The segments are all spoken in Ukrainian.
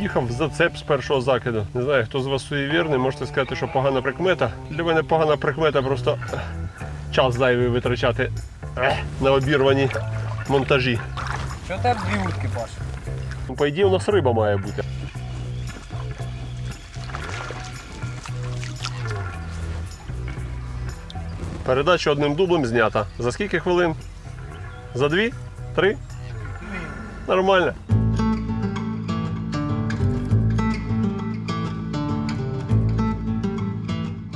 В'їхав в зацеп з першого закиду. Не знаю, хто з вас суєвірний, можете сказати, що погана прикмета. Для мене погана прикмета просто час зайвий витрачати на обірвані монтажі. Що тебе дві утки, Паш? Ну, по ідеї, у нас риба має бути. Передача одним дублем знята. За скільки хвилин? За дві? Три? Нормально.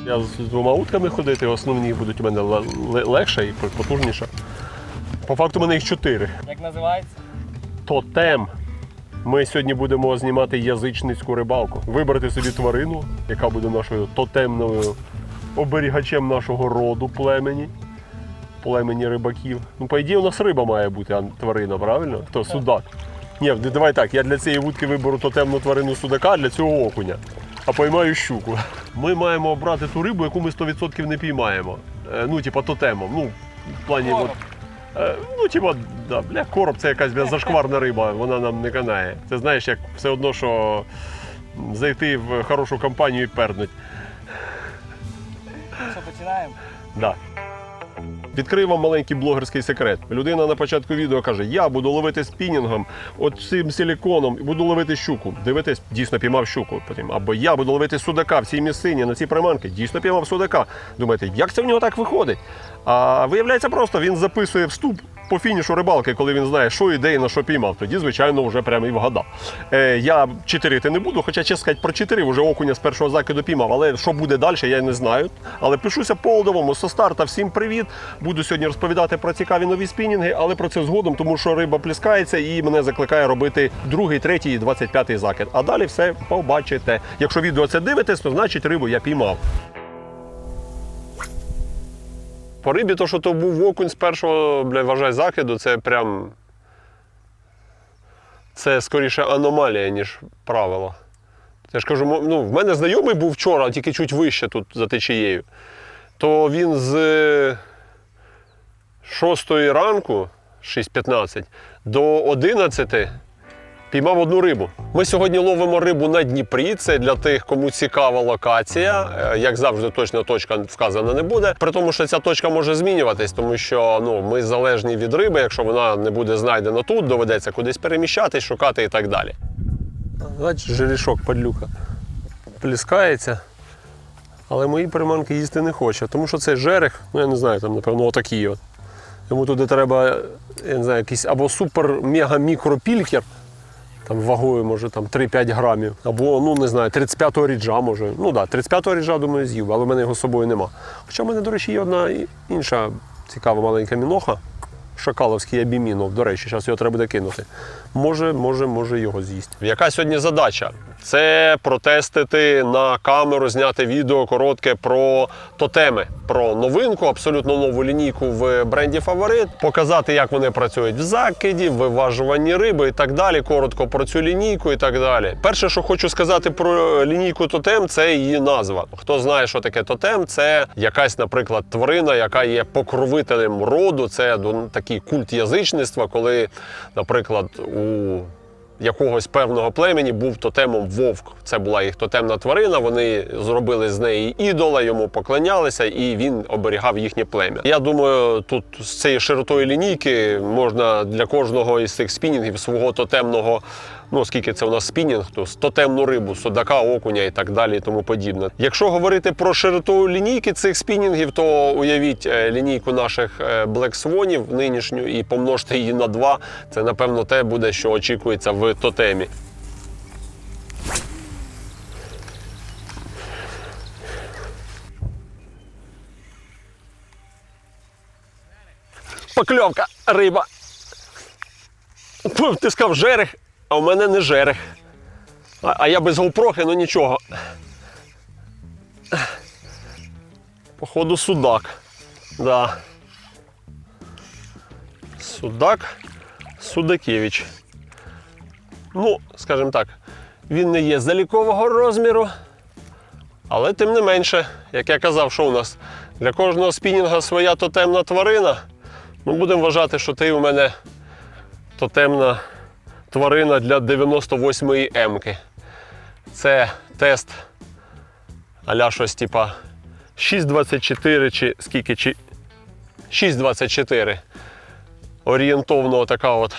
Я з двома утками ходити, основні будуть у мене ле- ле- легше і потужніше. По факту у мене їх чотири. Як називається? Тотем. Ми сьогодні будемо знімати язичницьку рибалку. Вибрати собі тварину, яка буде нашою тотемною оберігачем нашого роду племені. Племені рибаків. Ну, по ідеї, у нас риба має бути, а тварина, правильно? Хто судак. Ні, давай так, я для цієї вудки виберу тотемну тварину судака, а для цього окуня. А поймаю щуку. Ми маємо обрати ту рибу, яку ми 100% не піймаємо. Е, Ну, типа тотемом. Ну, в плані. Короб. От, Е, Ну, типа, да, бля, короб це якась бля, зашкварна риба, вона нам не канає. Це знаєш, як все одно, що зайти в хорошу компанію і пернуть. Що починаємо? Да. Відкрию вам маленький блогерський секрет. Людина на початку відео каже: Я буду ловити спінінгом, от цим силіконом, і буду ловити щуку. Дивитесь, дійсно піймав щуку. Потім, або я буду ловити судака в цій місцині на цій приманки, дійсно піймав судака. Думаєте, як це в нього так виходить? А виявляється, просто він записує вступ по фінішу рибалки, коли він знає, що іде і на що піймав. Тоді, звичайно, вже прямо і вгадав. Е, я читерити не буду, хоча, чесно сказати, про чотири вже окуня з першого закиду піймав. Але що буде далі, я не знаю. Але пишуся полдовому, со старта. Всім привіт. Буду сьогодні розповідати про цікаві нові спінінги, але про це згодом, тому що риба пліскається і мене закликає робити другий, третій і 25 закид. А далі все побачите. Якщо відео це дивитесь, то значить рибу я піймав. По рибі, то, що то був окунь з першого, бля, вважай, закиду, це прям. Це скоріше аномалія, ніж правило. Я ж кажу, ну, в мене знайомий був вчора, тільки чуть вище тут за течією. То він з 6 ранку, 6.15, до 11 піймав одну рибу. Ми сьогодні ловимо рибу на Дніпрі. Це для тих, кому цікава локація. Е, Як завжди, точна точка вказана не буде. При тому, що ця точка може змінюватись, тому що ну, ми залежні від риби. Якщо вона не буде знайдена тут, доведеться кудись переміщатись, шукати і так далі. Бачиш, жерішок, падлюка. Пліскається. Але мої приманки їсти не хоче, тому що це жерех, ну я не знаю, там, напевно, отакий от. Йому туди треба, я не знаю, якийсь або супер-мега-мікропількер, там вагою, може, там 3-5 грамів, або, ну не знаю, 35-го ріджа може. Ну так, да, 35-го ріджа, думаю, з'їв, але в мене його з собою нема. Хоча в мене, до речі, є одна інша цікава маленька міноха. Шакаловський абімінов, до речі, зараз його треба буде кинути. Може, може, може його з'їсти. Яка сьогодні задача? Це протестити на камеру, зняти відео коротке про тотеми, про новинку, абсолютно нову лінійку в бренді Фаворит, показати, як вони працюють в закиді, виважуванні риби і так далі. Коротко про цю лінійку і так далі. Перше, що хочу сказати про лінійку тотем, це її назва. Хто знає, що таке тотем, це якась, наприклад, тварина, яка є покровителем роду. Це такий культ язичництва, коли, наприклад, у якогось певного племені був тотемом вовк. Це була їх тотемна тварина. Вони зробили з неї ідола, йому поклонялися, і він оберігав їхнє плем'я. Я думаю, тут з цієї широтої лінійки можна для кожного із цих спінінгів свого тотемного. Ну, скільки це у нас спінінг, то з тотемну рибу, судака, окуня і так далі, і тому подібне. Якщо говорити про широту лінійки цих спінінгів, то уявіть е, лінійку наших Swanів нинішню і помножте її на два. Це напевно те буде, що очікується в тотемі. Покльовка, риба. Ти сказав жерех, а у мене не жерех. А, а я без голпрохи, ну нічого. Походу судак. Да. Судак Судакевич. Ну, скажімо так, він не є залікового розміру, але тим не менше, як я казав, що у нас для кожного спінінга своя тотемна тварина. Ми будемо вважати, що ти у мене тотемна тварина для 98-ї М-ки. Це тест аля щось типа 6,24 чи скільки, чи 6,24. Орієнтовно така от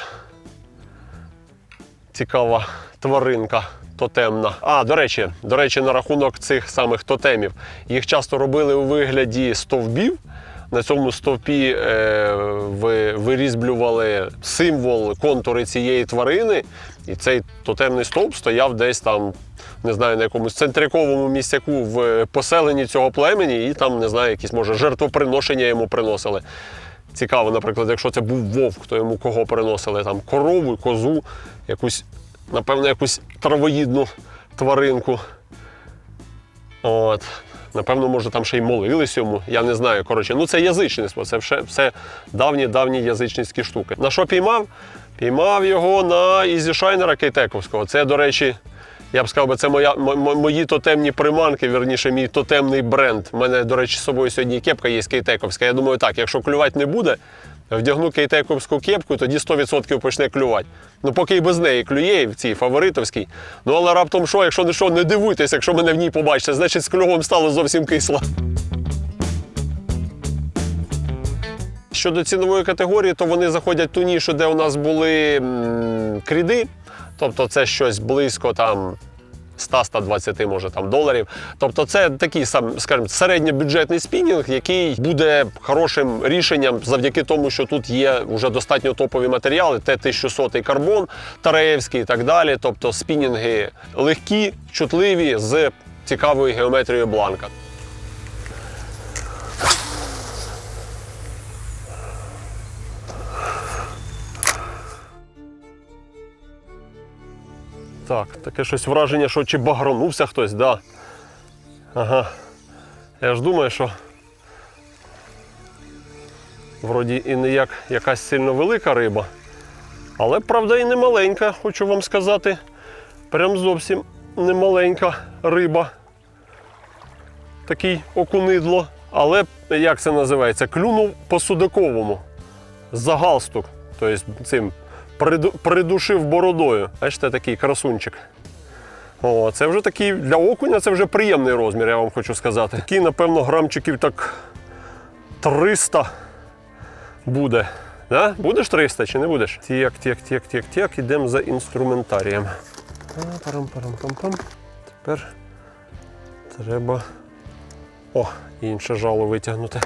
цікава тваринка тотемна. А, до речі, до речі, на рахунок цих самих тотемів. Їх часто робили у вигляді стовбів. На цьому стовпі е, ви, вирізблювали символ, контури цієї тварини, і цей тотемний стовп стояв десь там, не знаю, на якомусь центриковому місцяку в поселенні цього племені, і там, не знаю, якісь, може, жертвоприношення йому приносили. Цікаво, наприклад, якщо це був вовк, то йому кого приносили? Там корову, козу, якусь, напевно, якусь травоїдну тваринку. От. Напевно, може, там ще й молились йому, я не знаю. Коротше, ну це язичництво, це все, все давні-давні язичницькі штуки. На що піймав? Піймав його на Ізі Шайнера Кейтековського. Це, до речі, я б сказав, це моя, мо- мо- мої тотемні приманки, вірніше, мій тотемний бренд. У мене, до речі, з собою сьогодні кепка є кейтековська. Я думаю, так, якщо клювати не буде, вдягну кейтековську кепку, тоді 100% почне клювати. Ну, поки і без неї клює, в цій фаворитовській. Ну, але раптом що, якщо не що, не дивуйтесь, якщо мене в ній побачите, значить з клювом стало зовсім кисло. Щодо цінової категорії, то вони заходять ту нішу, де у нас були м, кріди. Тобто це щось близько там 100-120 може там доларів. Тобто це такий сам, скажімо, середньобюджетний спінінг, який буде хорошим рішенням завдяки тому, що тут є вже достатньо топові матеріали, Т-1100 карбон, Тареєвський і так далі. Тобто спінінги легкі, чутливі з цікавою геометрією бланка. Так, таке щось враження, що чи багронувся хтось, да. Ага. Я ж думаю, що вроді і не як якась сильно велика риба, але правда і не маленька, хочу вам сказати. Прям зовсім не маленька риба. Такий окунидло. Але як це називається? Клюнув по судаковому. За галстук. Тобто цим приду- придушив бородою. Бачите, такий красунчик. О, це вже такий для окуня це вже приємний розмір, я вам хочу сказати. Такий, напевно, грамчиків так 300 буде. Да? Будеш 300 чи не будеш? Тік, тік, тік, тік, тік. Ідемо за інструментарієм. Парам-парам-пам-пам. Тепер треба. О, інше жало витягнути.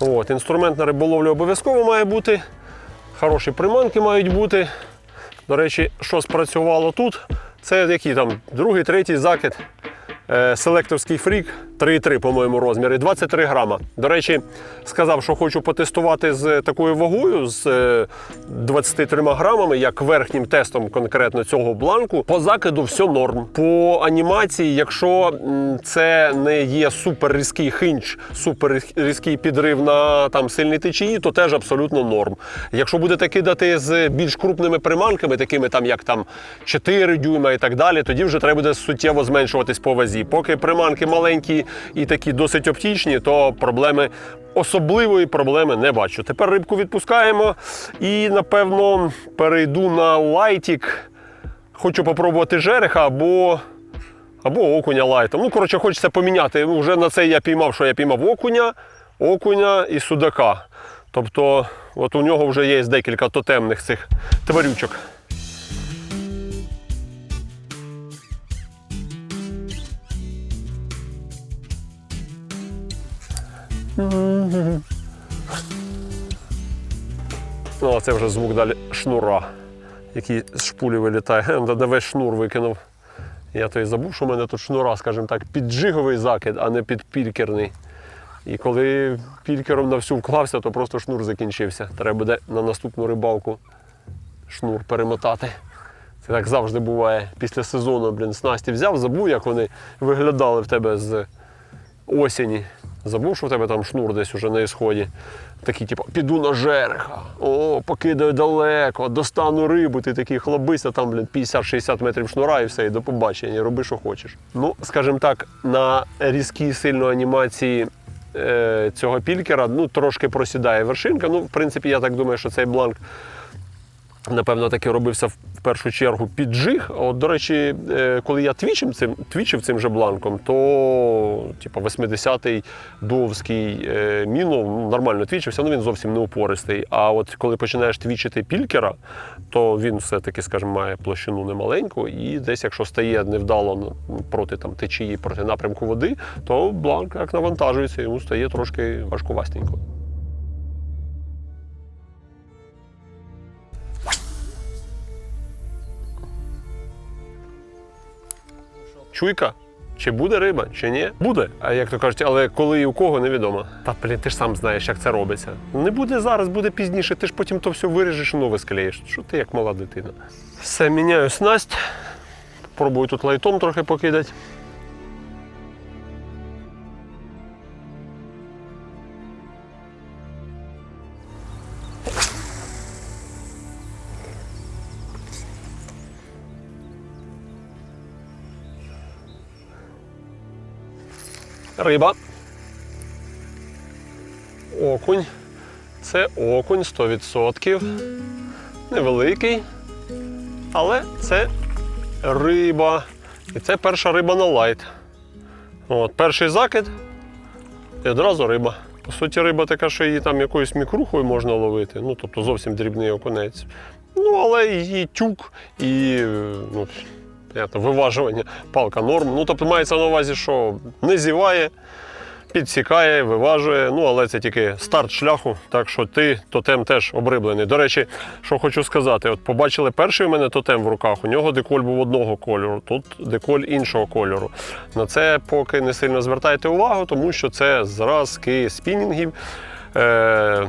От, інструмент на риболовлю обов'язково має бути. Хороші приманки мають бути. До речі, що спрацювало тут, це який там другий, третій закид. Е, Селекторський фрік 3,3, по-моєму, розмір і 23 грама. До речі, сказав, що хочу потестувати з такою вагою, з е, 23 грамами, як верхнім тестом конкретно цього бланку. По закиду все норм. По анімації, якщо це не є супер різкий хинч, супер різкий підрив на там сильній течії, то теж абсолютно норм. Якщо будете кидати з більш крупними приманками, такими там як там 4 дюйма і так далі, тоді вже треба буде суттєво зменшуватись по вазі. Поки приманки маленькі і такі досить оптічні, то проблеми. Особливої проблеми не бачу. Тепер рибку відпускаємо і, напевно, перейду на лайтік. Хочу попробувати жереха або, або окуня лайтом. Ну, коротше, хочеться поміняти. Вже на це я піймав, що я піймав окуня, окуня і судака. Тобто, от у нього вже є декілька тотемних цих тварючок. Ну, а це вже звук далі шнура, який з шпулі вилітає. Де весь шнур викинув. Я то й забув, що в мене тут шнура, скажімо так, піджиговий закид, а не підпількерний. І коли пількером на всю вклався, то просто шнур закінчився. Треба буде на наступну рибалку шнур перемотати. Це так завжди буває. Після сезону, блін, снасті взяв, забув, як вони виглядали в тебе з осені. Забув, що в тебе там шнур десь уже на ісході. Такий, типу, піду на жереха, о, покидаю далеко, достану рибу, ти такий хлобися, там, блін, 50-60 метрів шнура і все, і до побачення, роби, що хочеш. Ну, скажімо так, на різкій сильно анімації е, цього пількера ну, трошки просідає вершинка. Ну, в принципі, я так думаю, що цей бланк Напевно, таки робився в першу чергу піджиг. От, до речі, е, коли я твічив цим, твічив цим же бланком, то типу, 80-й довський е, міну ну, нормально твічився, ну він зовсім не упористий. А от коли починаєш твічити пількера, то він все-таки, скажімо, має площину немаленьку, і десь, якщо стає невдало проти там, течії, проти напрямку води, то бланк як навантажується, йому стає трошки важкувастенько. Чуйка. Чи буде риба, чи ні? Буде. А як то кажуть, але коли і у кого невідомо. Та блін, ти ж сам знаєш, як це робиться. Не буде зараз, буде пізніше, ти ж потім то все виріжеш і нове склеїш. Що ти як мала дитина? Все, міняю снасть. Пробую тут лайтом трохи покидати. Риба. Окунь. Це окунь 100%. Невеликий. Але це риба. І це перша риба на лайт. От, перший закид і одразу риба. По суті, риба така, що її там якоюсь мікрухою можна ловити. Ну, тобто зовсім дрібний окунець. Ну, але і тюк, і ну, понятно, виважування, палка норм. Ну, тобто мається на увазі, що не зіває, підсікає, виважує. Ну, але це тільки старт шляху, так що ти тотем теж обриблений. До речі, що хочу сказати, от побачили перший у мене тотем в руках, у нього деколь був одного кольору, тут деколь іншого кольору. На це поки не сильно звертайте увагу, тому що це зразки спінінгів. Е-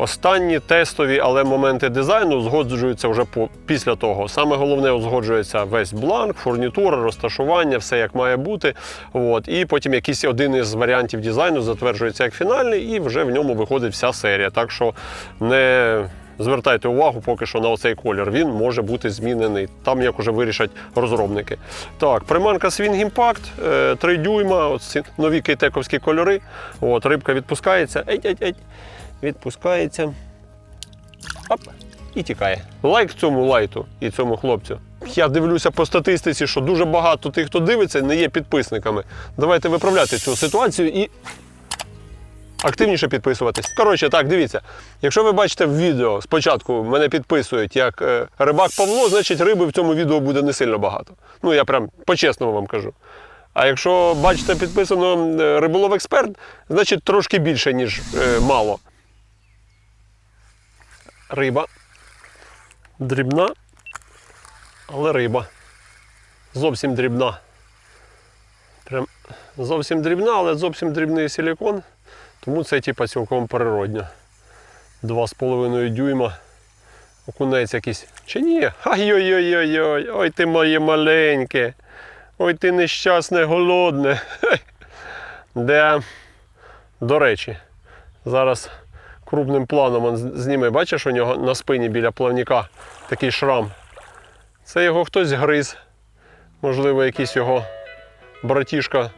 Останні тестові, але моменти дизайну узгоджуються вже по, після того. Саме головне узгоджується весь бланк, фурнітура, розташування, все як має бути. От. І потім якийсь один із варіантів дизайну затверджується як фінальний, і вже в ньому виходить вся серія. Так що не звертайте увагу поки що на оцей колір. Він може бути змінений. Там як уже вирішать розробники. Так, приманка Swing Impact, е, 3 дюйма, от ці нові кейтековські кольори. От, рибка відпускається. Еть, еть, еть відпускається. Оп, і тікає. Лайк цьому лайту і цьому хлопцю. Я дивлюся по статистиці, що дуже багато тих, хто дивиться, не є підписниками. Давайте виправляти цю ситуацію і активніше підписуватись. Коротше, так, дивіться. Якщо ви бачите в відео, спочатку мене підписують як е, рибак Павло, значить риби в цьому відео буде не сильно багато. Ну, я прям по-чесному вам кажу. А якщо бачите підписано е, риболов експерт, значить трошки більше, ніж е, мало. Риба. Дрібна, але риба. Зовсім дрібна. Прям зовсім дрібна, але зовсім дрібний силікон. Тому це типа цілком з половиною дюйма. Окунець якийсь. Чи ні? Ай-ой-ой-ой-ой, ой ти моє маленьке. Ой ти нещасне, голодне. Де, до речі, зараз крупним планом он зніме, бачиш, у нього на спині біля плавника такий шрам. Це його хтось гриз. Можливо, якийсь його братішка,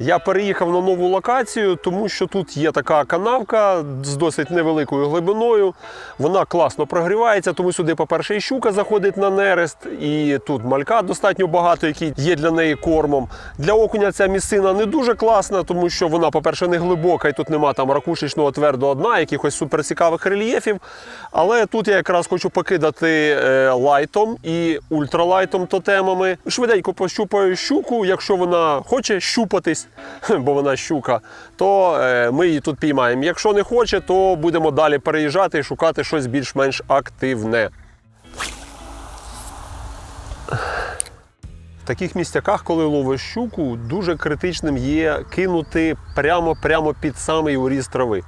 Я переїхав на нову локацію, тому що тут є така канавка з досить невеликою глибиною. Вона класно прогрівається, тому сюди, по-перше, і щука заходить на нерест, і тут малька достатньо багато, який є для неї кормом. Для окуня ця місцина не дуже класна, тому що вона, по-перше, не глибока, і тут нема там ракушечного твердого дна, якихось суперцікавих рельєфів. Але тут я якраз хочу покидати е, лайтом і ультралайтом тотемами. Швиденько пощупаю щуку, якщо вона хоче щупатись, бо вона щука, то е, ми її тут піймаємо. Якщо не хоче, то будемо далі переїжджати і шукати щось більш-менш активне. В таких місцяках, коли ловиш щуку, дуже критичним є кинути прямо-прямо під самий уріз трави.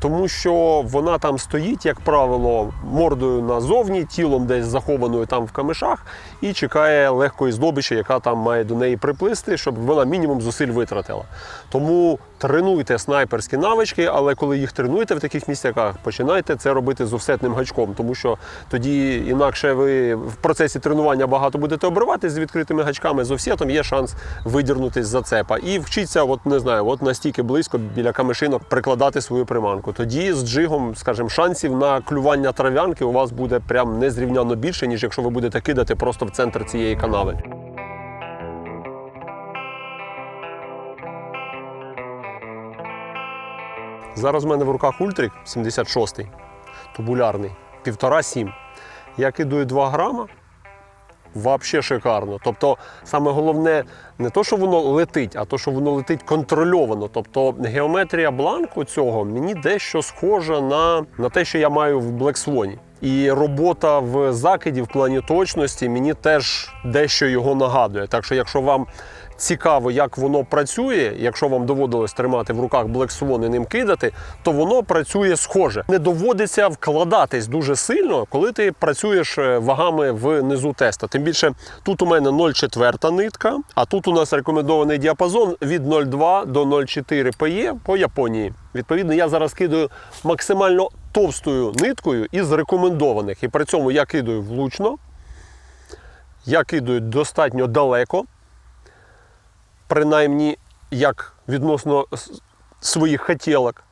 Тому що вона там стоїть, як правило, мордою назовні, тілом десь захованою там в камишах, і чекає легкої здобичі, яка там має до неї приплисти, щоб вона мінімум зусиль витратила. Тому тренуйте снайперські навички, але коли їх тренуєте в таких місцяках, починайте це робити з офсетним гачком, тому що тоді інакше ви в процесі тренування багато будете обриватись з відкритими гачками. З офсетом є шанс видірнутись з зацепа. І вчіться, от не знаю, от настільки близько біля камешинок прикладати свою приманку. Тоді з джигом, скажімо, шансів на клювання трав'янки у вас буде прям незрівняно більше, ніж якщо ви будете кидати просто в центр цієї канави. Зараз в мене в руках ультрик 76-й, тубулярний, 1,5-7. Я кидаю 2 грама, взагалі шикарно. Тобто, саме головне не то, що воно летить, а то, що воно летить контрольовано. Тобто геометрія бланку цього мені дещо схожа на, на те, що я маю в Black Swan. І робота в закиді в плані точності мені теж дещо його нагадує. Так що, якщо вам цікаво, як воно працює, якщо вам доводилось тримати в руках Black Swan і ним кидати, то воно працює схоже. Не доводиться вкладатись дуже сильно, коли ти працюєш е, вагами внизу теста. Тим більше тут у мене 0,4 нитка, а тут у нас рекомендований діапазон від 0,2 до 0,4 PE по Японії. Відповідно, я зараз кидаю максимально товстою ниткою із рекомендованих. І при цьому я кидаю влучно, я кидаю достатньо далеко принаймні як відносно своїх хотілок.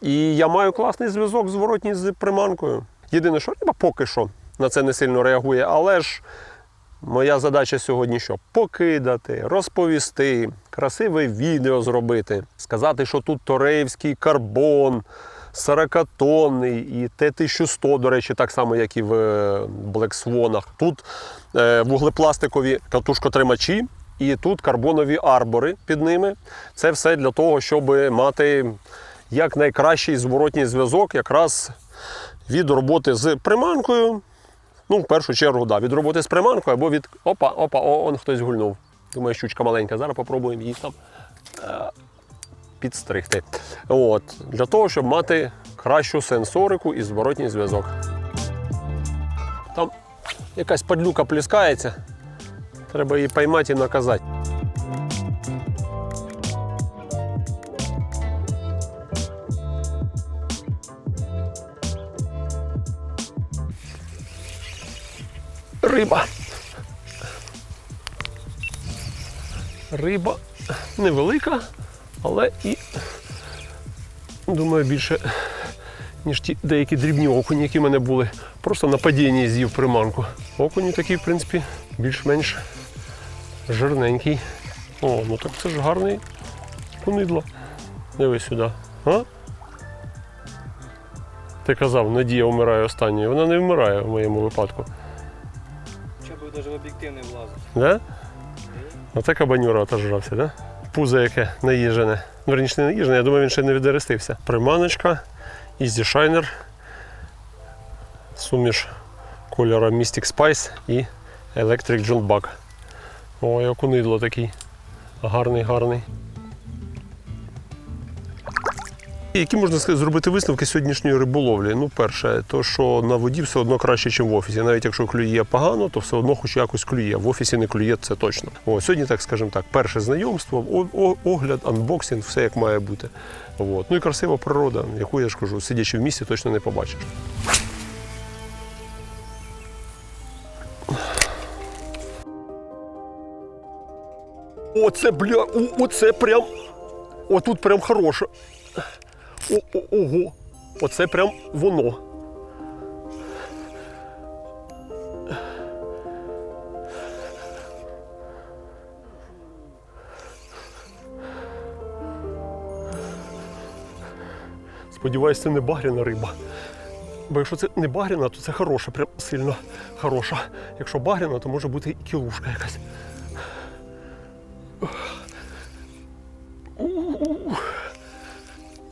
І я маю класний зв'язок зворотній з приманкою. Єдине, що риба поки що на це не сильно реагує, але ж моя задача сьогодні що? Покидати, розповісти, красиве відео зробити, сказати, що тут тореївський карбон. 40-тонний і Т-1100, до речі, так само, як і в Swan. Тут е, вуглепластикові катушкотримачі, і тут карбонові арбори під ними. Це все для того, щоб мати якнайкращий зворотній зв'язок якраз від роботи з приманкою. Ну, в першу чергу, да, від роботи з приманкою або від. Опа, опа, о, он хтось гульнув. Думаю, щучка маленька. Зараз попробуємо її там е, підстригти. От, для того, щоб мати кращу сенсорику і зворотній зв'язок. Там якась падлюка пліскається. Треба її поймати і наказати. Риба. Риба невелика, але і, думаю, більше, ніж ті деякі дрібні окуні, які в мене були. Просто на падінні з'їв приманку. Окунь такий, в принципі, більш-менш жирненький. О, ну так це ж гарний кунидло. Дивись сюди. А? Ти казав, Надія вмирає останньою. Вона не вмирає в моєму випадку. Щоб навіть в об'єктив не влазив. Да? Оце кабанюра отожрався, да? Пузо яке наїжене. Раніше не наїжене, я думаю, він ще не відрестився. Приманочка, Easy Shiner, суміш кольору Mystic Spice і Electric John Buck. Ой, окунидло такий. Гарний, гарний. Які можна зробити висновки сьогоднішньої риболовлі? Ну, перше, то що на воді все одно краще, ніж в офісі. Навіть якщо клює погано, то все одно хоч якось клює. В офісі не клює, це точно. О, сьогодні, так скажімо так, перше знайомство, о- о- огляд, анбоксинг, все як має бути. От. Ну і красива природа, яку я ж кажу, сидячи в місті, точно не побачиш. Оце, бля, о- оце прям. Отут прям хороше. О, о, ого. Оце прям воно. Сподіваюсь, це не багряна риба. Бо якщо це не багряна, то це хороша, прям сильно хороша. Якщо багряна, то може бути і кілушка якась.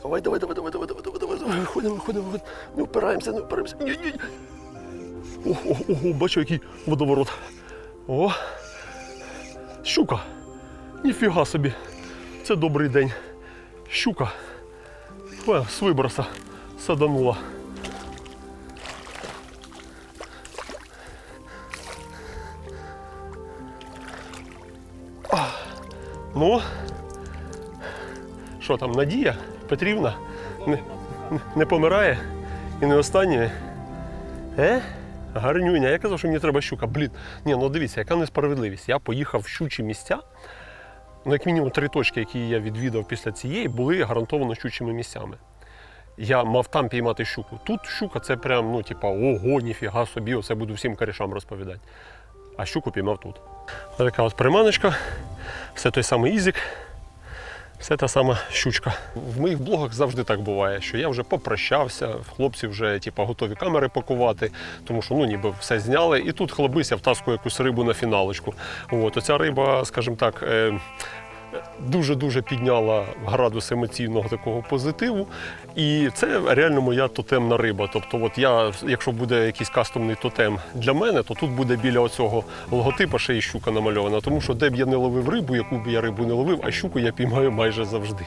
Давай, давай, давай, давай, давай, давай, давай, давай, давай, виходимо, виходимо, виходимо. Не впираємося, не впираємося. Ні, ні. Ого, ого, бачу, який водоворот. О. Щука. Ніфіга собі. Це добрий день. Щука. О, з виброса саданула. Ну, Що там, Надія Петрівна не, не помирає і не останнє? Е? Гарнюня, я казав, що мені треба щука. Блін. Ні, ну дивіться, яка несправедливість. Я поїхав в щучі місця. Ну, як мінімум три точки, які я відвідав після цієї, були гарантовано щучими місцями. Я мав там піймати щуку. Тут щука це прям, ну, типа, ого, ніфіга собі, оце буду всім корішам розповідати. А щуку піймав тут. Така от приманочка, все той самий ізик, все та сама щучка. В моїх блогах завжди так буває, що я вже попрощався, хлопці вже типу, готові камери пакувати, тому що ну, ніби все зняли. І тут хлобися втаскує якусь рибу на фіналочку. От, оця риба, скажімо так, е, дуже-дуже підняла градус емоційного такого позитиву. І це реально моя тотемна риба. Тобто, от я, якщо буде якийсь кастомний тотем для мене, то тут буде біля оцього логотипа ще і щука намальована. Тому що де б я не ловив рибу, яку б я рибу не ловив, а щуку я піймаю майже завжди.